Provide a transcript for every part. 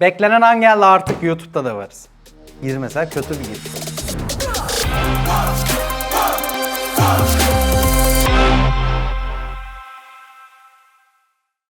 Beklenen an geldi artık YouTube'da da varız. Gir mesela kötü bir gir.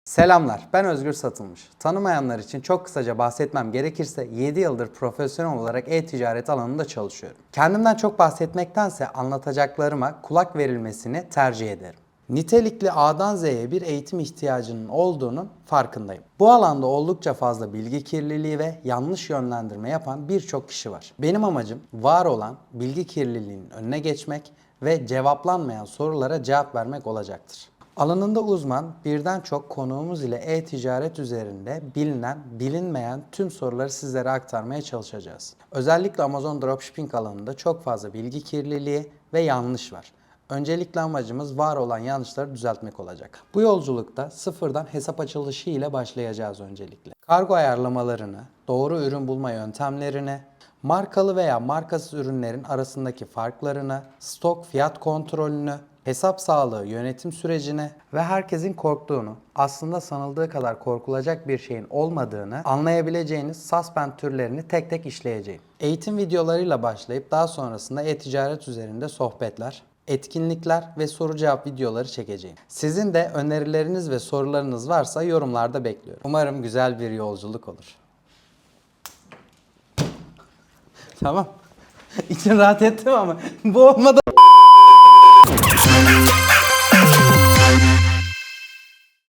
Selamlar, ben Özgür Satılmış. Tanımayanlar için çok kısaca bahsetmem gerekirse 7 yıldır profesyonel olarak e-ticaret alanında çalışıyorum. Kendimden çok bahsetmektense anlatacaklarıma kulak verilmesini tercih ederim. Nitelikli A'dan Z'ye bir eğitim ihtiyacının olduğunun farkındayım. Bu alanda oldukça fazla bilgi kirliliği ve yanlış yönlendirme yapan birçok kişi var. Benim amacım var olan bilgi kirliliğinin önüne geçmek ve cevaplanmayan sorulara cevap vermek olacaktır. Alanında uzman birden çok konuğumuz ile e-ticaret üzerinde bilinen, bilinmeyen tüm soruları sizlere aktarmaya çalışacağız. Özellikle Amazon Dropshipping alanında çok fazla bilgi kirliliği ve yanlış var. Öncelikle amacımız var olan yanlışları düzeltmek olacak. Bu yolculukta sıfırdan hesap açılışı ile başlayacağız öncelikle. Kargo ayarlamalarını, doğru ürün bulma yöntemlerini, markalı veya markasız ürünlerin arasındaki farklarını, stok fiyat kontrolünü, hesap sağlığı yönetim sürecini ve herkesin korktuğunu, aslında sanıldığı kadar korkulacak bir şeyin olmadığını anlayabileceğiniz suspend türlerini tek tek işleyeceğim. Eğitim videolarıyla başlayıp daha sonrasında e-ticaret üzerinde sohbetler, etkinlikler ve soru cevap videoları çekeceğim. Sizin de önerileriniz ve sorularınız varsa yorumlarda bekliyorum. Umarım güzel bir yolculuk olur. tamam. İçin rahat ettim ama bu olmadı.